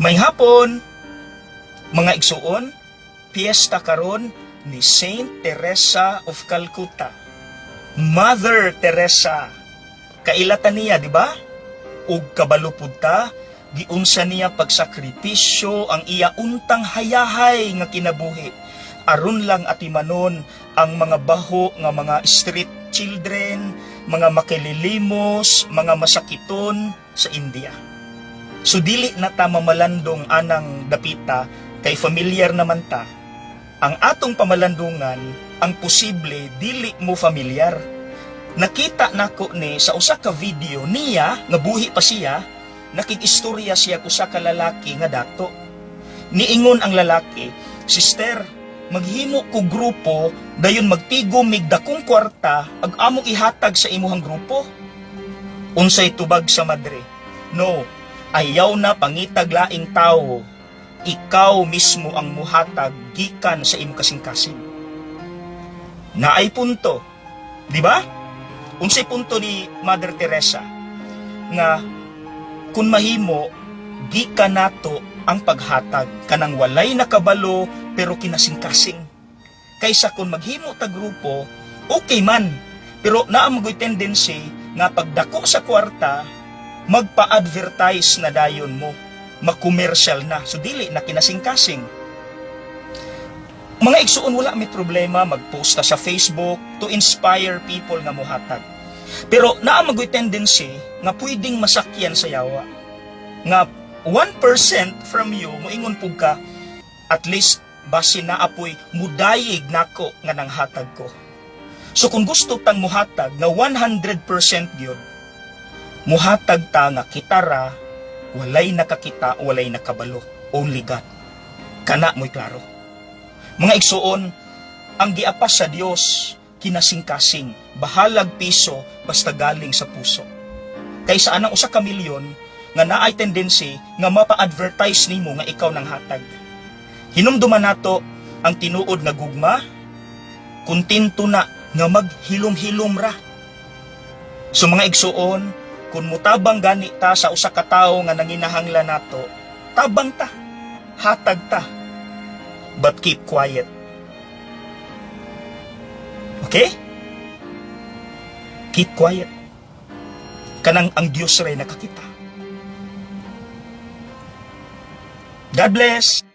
May hapon, mga igsuon, piyesta karon ni Saint Teresa of Calcutta. Mother Teresa. Kailatan niya, di ba? Ug kabalupod ta, giunsa niya pagsakripisyo ang iya untang hayahay nga kinabuhi. Aron lang atimanon ang mga baho nga mga street children, mga makililimos, mga masakiton sa India. So dili na ta mamalandong anang dapita kay familiar naman ta. Ang atong pamalandungan ang posible dili mo familiar. Nakita nako ni sa usa ka video niya nga buhi pa siya, nakikistorya siya ko sa kalalaki nga dato. Niingon ang lalaki, Sister, maghimo ko grupo dayon magtigo mig dakong kwarta ag among ihatag sa imuhang grupo. Unsay tubag sa madre? No, ayaw na pangitag laing tao. Ikaw mismo ang muhatag gikan sa imo kasing-kasing. Naay punto, di ba? Unsay punto ni Mother Teresa nga kun mahimo gikan nato ang paghatag kanang walay nakabalo pero kinasing-kasing. Kaysa kung maghimo ta grupo, okay man. Pero naa magoy tendency nga pagdako sa kwarta, magpa-advertise na dayon mo. Makomersyal na. So dili na kinasing-kasing. Mga igsuon wala may problema magpost ta sa Facebook to inspire people nga mohatag. Pero naa magoy tendency nga pwedeng masakyan sa yawa. Nga 1% from you moingon pug ka at least basi na apoy mudayig nako nga nang hatag ko. So kung gusto tang muhatag nga 100% gyud, muhatag ta nga kitara, walay nakakita, walay nakabalo. Only God. Kana mo'y klaro. Mga igsuon, ang giapas sa Dios kinasing-kasing, bahalag piso basta galing sa puso. Kaysa anang usa ka milyon nga naay tendency nga mapa-advertise nimo nga ikaw nang hatag. Hinumduman nato ang tinuod nga gugma, kuntinto na nga maghilom-hilom ra. So mga igsuon, kung mutabang gani ta sa usa ka tawo nga nanginahanglan nato, tabang ta, hatag ta. But keep quiet. Okay? Keep quiet. Kanang ang Diyos ray nakakita. God bless.